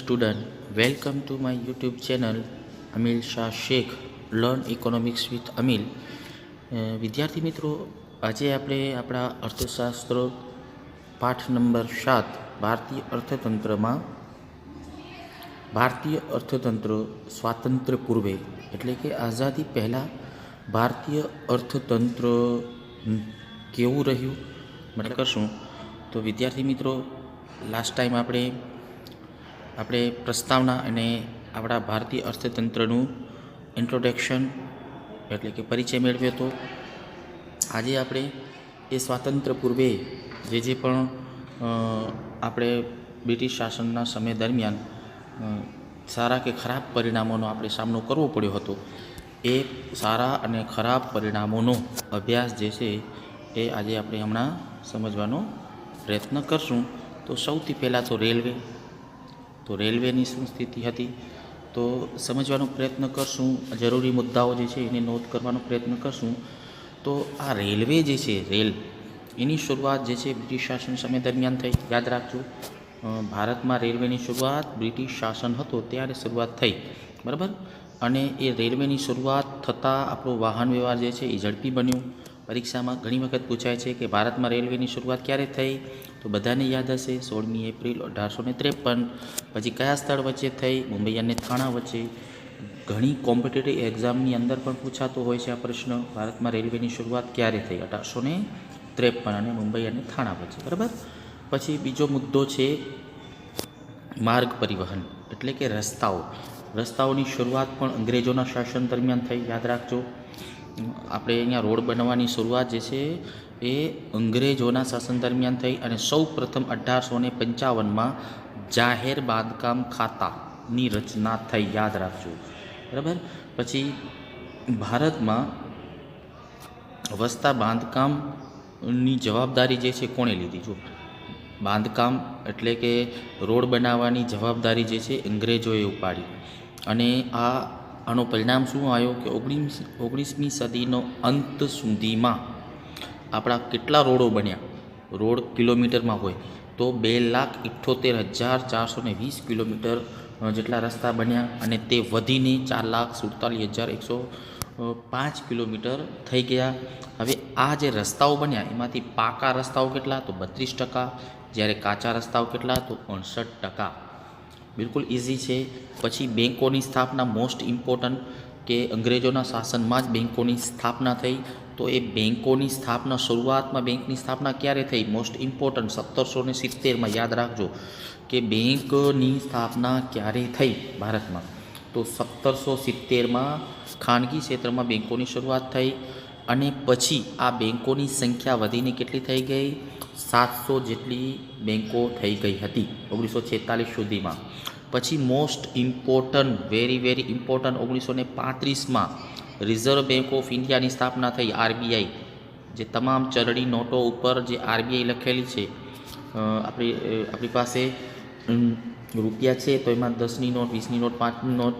student welcome to my YouTube channel Amil Shah Shaikh learn economics with Amil વિદ્યાર્થી મિત્રો, આજે આપણે આપણા અર્થશાસ્ત્ર પાઠ નંબર સાત, ભારતીય અર્થતંત્રમાં, ભારતીય અર્થતંત્ર સ્વાતંત્ર્ય પૂર્વે, એટલે કે આઝાદી પહેલાં ભારતીય અર્થતંત્ર કેવું રહ્યું? મતલબ કરશું. તો વિદ્યાર્થી મિત્રો લાસ્ટ ટાઈમ આપણે આપણે પ્રસ્તાવના અને આપણા ભારતીય અર્થતંત્રનું ઇન્ટ્રોડક્શન એટલે કે પરિચય મેળવ્યો હતો. આજે આપણે એ સ્વાતંત્ર્ય પૂર્વે જે જે પણ આપણે બ્રિટિશ શાસનના સમય દરમિયાન સારા કે ખરાબ પરિણામોનો આપણે સામનો કરવો પડ્યો હતો. એ સારા અને ખરાબ પરિણામોનો અભ્યાસ જે છે એ આજે આપણે હમણાં સમજવાનો પ્રયત્ન કરશું. તો સૌથી પહેલાં તો રેલવે તો રેલવેની શું સ્થિતિ હતી? તો સમજવાનો પ્રયત્ન કરશું. જરૂરી મુદ્દાઓ જે છે એને નોંધ કરવાનો પ્રયત્ન કરશું. તો આ રેલવે જે છે, રેલ, એની શરૂઆત જે છે બ્રિટિશ શાસન સમય દરમિયાન થઈ. યાદ રાખજો ભારતમાં રેલવેની શરૂઆત બ્રિટિશ શાસન હતો ત્યારે શરૂઆત થઈ. બરાબર? અને એ રેલવેની શરૂઆત થતાં આપણો વાહન વ્યવહાર જે છે એ ઝડપી બન્યું. પરીક્ષામાં ઘણી વખત પૂછાય છે કે ભારતમાં રેલવેની શરૂઆત ક્યારે થઈ? તો બધાને યાદ હશે, સોળમી એપ્રિલ અઢારસો ને ત્રેપન. પછી કયા સ્થળ વચ્ચે થઈ? મુંબઈ અને થાણા વચ્ચે. ઘણી કોમ્પિટેટિવ એક્ઝામની અંદર પણ પૂછાતો હોય છે આ પ્રશ્ન. ભારતમાં રેલવેની શરૂઆત ક્યારે થઈ? અઢારસો ને ત્રેપન અને મુંબઈ અને થાણા વચ્ચે. બરાબર? પછી બીજો મુદ્દો છે માર્ગ પરિવહન, એટલે કે રસ્તાઓ. રસ્તાઓની શરૂઆત પણ અંગ્રેજોના શાસન દરમિયાન થઈ, યાદ રાખજો. આપણે અહીંયા રોડ બનવાની શરૂઆત જે છે એ અંગ્રેજોના શાસન દરમિયાન થઈ અને સૌ પ્રથમ અઢારસો ને પંચાવનમાં જાહેર બાંધકામ ખાતાની રચના થઈ, યાદ રાખજો. બરાબર? પછી ભારતમાં વસતા બાંધકામની જવાબદારી જે છે કોણે લીધી? જો બાંધકામ એટલે કે રોડ બનાવવાની જવાબદારી જે છે અંગ્રેજોએ ઉપાડી. અને આ આનો પરિણામ શું આવ્યો કે ઓગણીસ, ઓગણીસમી સદીનો અંત સુધીમાં આપણા કેટલા રોડો બન્યા? રોડ કિલોમીટરમાં હોય તો બે લાખ ઇઠ્ઠોતેર હજાર ચારસો ને વીસ કિલોમીટર જેટલા રસ્તા બન્યા અને તે વધીને ચાર લાખ સુડતાલીસ હજાર એકસો પાંચ કિલોમીટર થઈ ગયા. હવે આ જે રસ્તાઓ બન્યા, એમાંથી પાકા રસ્તાઓ કેટલા? તો બત્રીસ ટકા. જ્યારે કાચા રસ્તાઓ કેટલા? તો અડસઠ ટકા. બિલકુલ ઇઝી છે. પછી બેન્કોની સ્થાપના મોસ્ટ ઇમ્પોર્ટન્ટ કે અંગ્રેજોના શાસનમાં જ બેન્કોની સ્થાપના થઈ. તો એ બેન્કોની સ્થાપના શરૂઆતમાં બેંકની સ્થાપના ક્યારે થઈ? મોસ્ટ ઇમ્પોર્ટન્ટ સત્તરસો ને સિત્તેરમાં યાદ રાખજો કે બેંકની સ્થાપના ક્યારે થઈ ભારતમાં? તો સત્તરસો સિત્તેરમાં ખાનગી ક્ષેત્રમાં બેન્કોની શરૂઆત થઈ. અને પછી આ બેન્કોની સંખ્યા વધીને કેટલી થઈ ગઈ? સાતસો જેટલી બેન્કો થઈ ગઈ હતી, ઓગણીસો છેતાલીસ સુધીમાં. પછી most important very very important ઓગણીસો ને પાંત્રીસમાં રિઝર્વ બેંક ઓફ ઇન્ડિયાની સ્થાપના થઈ આરબીઆઈ જે તમામ ચરણી નોટો ઉપર જે આરબીઆઈ લખેલી છે આપણી આપણી પાસે રૂપિયા છે, તો એમાં દસની નોટ, વીસની નોટ, પાંચની નોટ,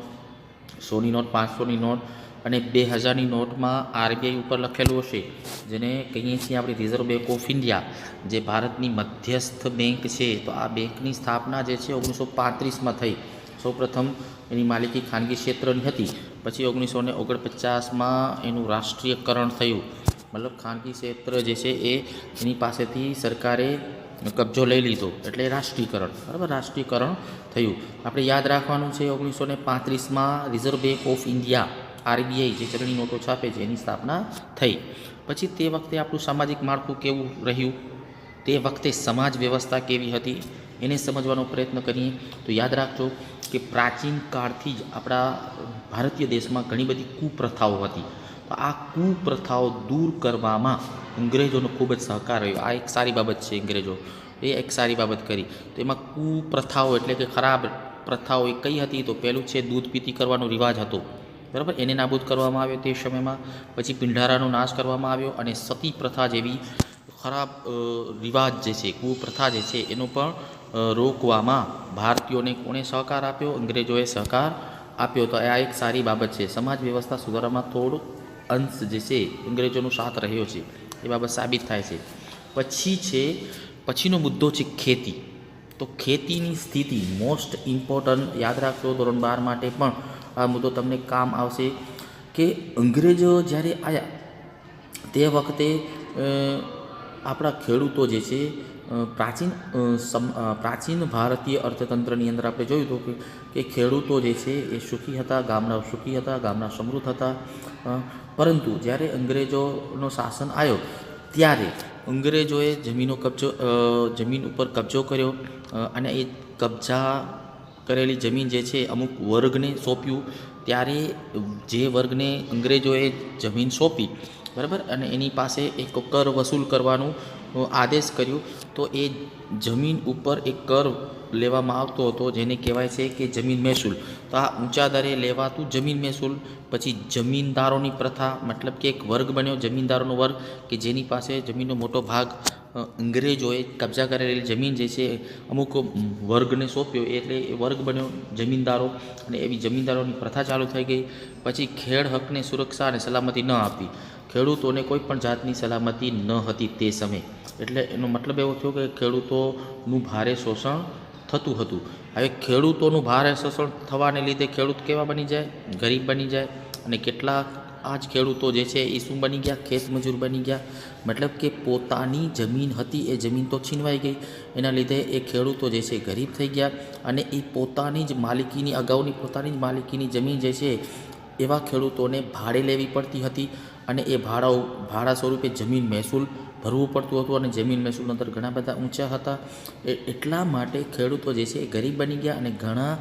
સોની નોટ, પાંચસોની નોટ અને બે હજારની નોટમાં આરબીઆઈ ઉપર લખેલું હશે, જેને કહીએ છીએ આપણે રિઝર્વ બેંક ઓફ ઇન્ડિયા જે ભારતની મધ્યસ્થ બેંક છે. તો આ બેંકની સ્થાપના જે છે, ઓગણીસો પાંત્રીસમાં થઈ. સૌપ્રથમ એની માલિકી ખાનગી ક્ષેત્રની હતી. પછી ઓગણીસો ને ઓગણપચાસમાં એનું રાષ્ટ્રીયકરણ થયું. મતલબ ખાનગી ક્ષેત્ર જે છે એ એની પાસેથી સરકારે કબજો લઈ લીધો. એટલે રાષ્ટ્રીયકરણ. બરાબર, રાષ્ટ્રીયકરણ થયું. આપણે યાદ રાખવાનું છે ઓગણીસો ને પાંત્રીસમાં reserve bank of India RBI જે ચલણી નોટો છાપે છે, એની સ્થાપના થઈ. પછી તે વખતે આપણું સામાજિક માળખું કેવું રહ્યું? તે વખતે સમાજ વ્યવસ્થા કેવી હતી? એને સમજવાનો પ્રયત્ન કરીએ. તો યાદ રાખજો કે પ્રાચીન કાળથી જ આપણા ભારતીય દેશમાં ઘણી બધી કુપ્રથાઓ હતી. તો આ કુપ્રથાઓ દૂર કરવામાં અંગ્રેજોનો ખૂબ જ સહકાર રહ્યો. આ એક સારી બાબત છે અંગ્રેજો. એ એક સારી બાબત કરી. તો એમાં કુપ્રથાઓ એટલે કે ખરાબ પ્રથાઓ એ કઈ હતી? તો પહેલું છે દૂધ પીતી કરવાનો રિવાજ હતો. બરાબર? એને નાબૂદ કરવામાં આવ્યો તે સમયમાં. પછી પિંઢારાનો નાશ કરવામાં આવ્યો અને સતી પ્રથા જેવી ખરાબ રિવાજ જે છે, કુપ્રથા જે છે, એનો પણ રોકવામાં ભારતીયોને કોણે સહકાર આપ્યો? અંગ્રેજોએ સહકાર આપ્યો. તો આ એક સારી બાબત છે. સમાજ વ્યવસ્થા સુધારવામાં થોડો અંશ જે છે, અંગ્રેજોનો સાથ રહ્યો છે. એ બાબત સાબિત થાય છે. પછી છે, પછીનો મુદ્દો છે ખેતી. તો ખેતીની સ્થિતિ મોસ્ટ ઇમ્પોર્ટન્ટ યાદ રાખજો ધોરણ બાર માટે પણ. આ મુદ્દો તમને કામ આવશે કે અંગ્રેજો જ્યારે આવ્યા તે વખતે આપણા ખેડૂતો જે છે પ્રાચીન પ્રાચીન ભારતીય અર્થતંત્રની અંદર આપણે જોયું હતું કે ખેડૂતો જે છે એ સુખી હતા, ગામના સુખી હતા, ગામના સમૃદ્ધ હતા પરંતુ જ્યારે અંગ્રેજોનો શાસન આવ્યો, ત્યારે અંગ્રેજોએ જમીનો કબજો જમીન ઉપર કબજો કર્યો અને એ કબજા કરેલી જમીન જે છે અમુક વર્ગને સોંપ્યું. ત્યારે જે વર્ગને અંગ્રેજોએ જમીન સોંપી, બરાબર? અને એની પાસે એક કર વસૂલ કરવાનું આદેશ કર્યો. તો એ જમીન ઉપર એક કર લેવામાં આવતો હતો, જેને કહેવાય છે કે જમીન મહેસૂલ. તો આ ઊંચા દરે લેવાતું જમીન મહેસૂલ, પછી જમીનદારોની પ્રથા, મતલબ કે એક વર્ગ બન્યો, જમીનદારોનો વર્ગ, કે જેની પાસે જમીનનો મોટો ભાગ અંગ્રેજોએ કબજા કરેલી જમીન જે છે, અમુક વર્ગને સોંપ્યો. એટલે એ વર્ગ બન્યો જમીનદારો અને એવી જમીનદારોની પ્રથા ચાલુ થઈ ગઈ. પછી ખેડ હકને સુરક્ષા અને સલામતી ન આપી. ખેડૂતોને કોઈ પણ જાતની સલામતી ન હતી તે સમયે. એટલે એનો મતલબ એવો થયો કે ખેડૂતોનું ભારે શોષણ થતું હતું. હવે ખેડૂતોનું ભારે શોષણ થવાને લીધે ખેડૂત કેવા બની જાય? ગરીબ બની જાય. અને કેટલાક આ જ ખેડૂતો જે છે એ શું બની ગયા? ખેતમજૂર બની ગયા. મતલબ કે પોતાની જમીન હતી, એ જમીન તો છીનવાઈ ગઈ. એના લીધે એ ખેડૂતો જે છે ગરીબ થઈ ગયા અને એ પોતાની જ માલિકીની અગાઉની, પોતાની જ માલિકીની જમીન જે છે એવા ખેડૂતોને ભાડે લેવી પડતી હતી અને એ ભાડા ભાડા સ્વરૂપે જમીન મહેસૂલ ભરવું પડતું હતું અને જમીન મહેસૂલ અંદર ઘણા બધા ઊંચા હતા. એટલા માટે ખેડૂતો જે છે એ ગરીબ બની ગયા અને ઘણા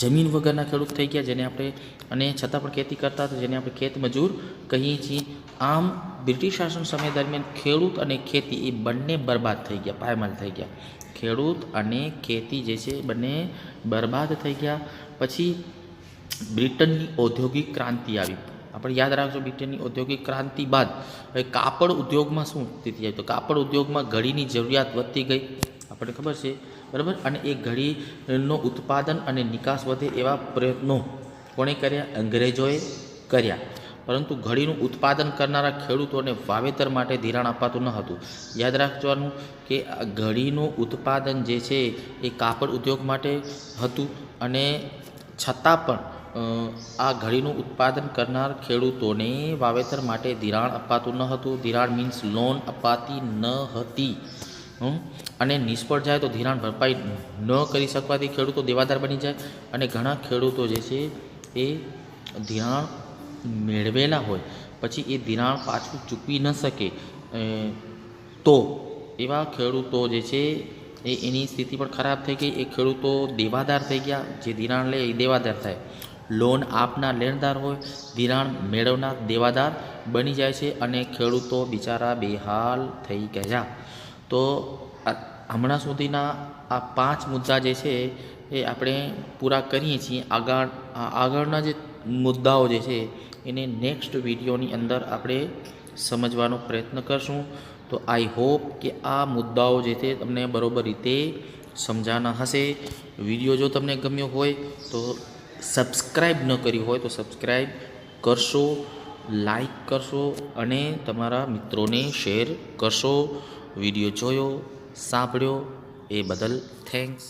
જમીન વગરના ખેડૂત થઈ ગયા જેને આપણે અને છતાં પણ ખેતી કરતા હતા, જેને આપણે ખેત મજૂર કહીએ છીએ. આમ બ્રિટિશ શાસન સમય દરમિયાન ખેડૂત અને ખેતી એ બંને બરબાદ થઈ ગયા, પાયમાલ થઈ ગયા. ખેડૂત અને ખેતી જે છે બંને બરબાદ થઈ ગયા. પછી બ્રિટનની ઔદ્યોગિક ક્રાંતિ આવી. આપણે યાદ રાખજો, બ્રિટનની ઔદ્યોગિક ક્રાંતિ બાદ હવે કાપડ ઉદ્યોગમાં શું સ્થિતિ આવી? તો કાપડ ઉદ્યોગમાં ઘડીની જરૂરિયાત વધતી ગઈ. આપણને ખબર છે, બરાબર? અને એ ઘડીનો ઉત્પાદન અને નિકાસ વધે એવા પ્રયત્નો કોણે કર્યા? અંગ્રેજોએ કર્યા. પરંતુ ઘડીનું ઉત્પાદન કરનારા ખેડૂતોને વાવેતર માટે ધિરાણ અપાતું ન હતું. યાદ રાખવાનું કે ઘડીનું ઉત્પાદન જે છે, એ કાપડ ઉદ્યોગ માટે હતું અને છતાં પણ આ ઘડીનું ઉત્પાદન કરનાર ખેડૂતોને વાવેતર માટે ધિરાણ અપાતું ન હતું. ધિરાણ મીન્સ લોન અપાતી ન હતી? અને નિષ્ફળ જાય તો ધિરાણ ભરપાઈ ન કરી શકવાથી ખેડૂતો દેવાદાર બની જાય. અને ઘણા ખેડૂતો જે છે, એ ધિરાણ મેળવેલા હોય, પછી એ ધિરાણ પાછું ચૂકવી ન શકે. તો એવા ખેડૂતો જે છે, એ એની સ્થિતિ પણ ખરાબ થઈ ગઈ. એ ખેડૂતો દેવાદાર થઈ ગયા, જે ધિરાણ લે એ દેવાદાર થાય. લોન આપનાર લેણદાર હોય, ધિરાણ મેળવનાર દેવાદાર બની જાય છે અને ખેડૂતો બિચારા બેહાલ થઈ ગયા. તો હમણાં સુધીના આ પાંચ મુદ્દા જે છે એ આપણે પૂરા કરીએ છીએ. આગળ આગળના જે મુદ્દાઓ જે છે એને નેક્સ્ટ વિડીયોની અંદર આપણે સમજવાનો પ્રયત્ન કરશું. તો આઈ હોપ કે આ મુદ્દાઓ જે છે તમને બરોબર રીતે સમજાના હશે. વીડિયો જો તમને ગમ્યો હોય તો સબસ્ક્રાઈબ ન કર્યું હોય તો સબસ્ક્રાઈબ કરશો લાઈક કરશો અને તમારા મિત્રોને શેર કરશો. વીડિયો જોયો સાંભળ્યો એ બદલ થેન્ક્સ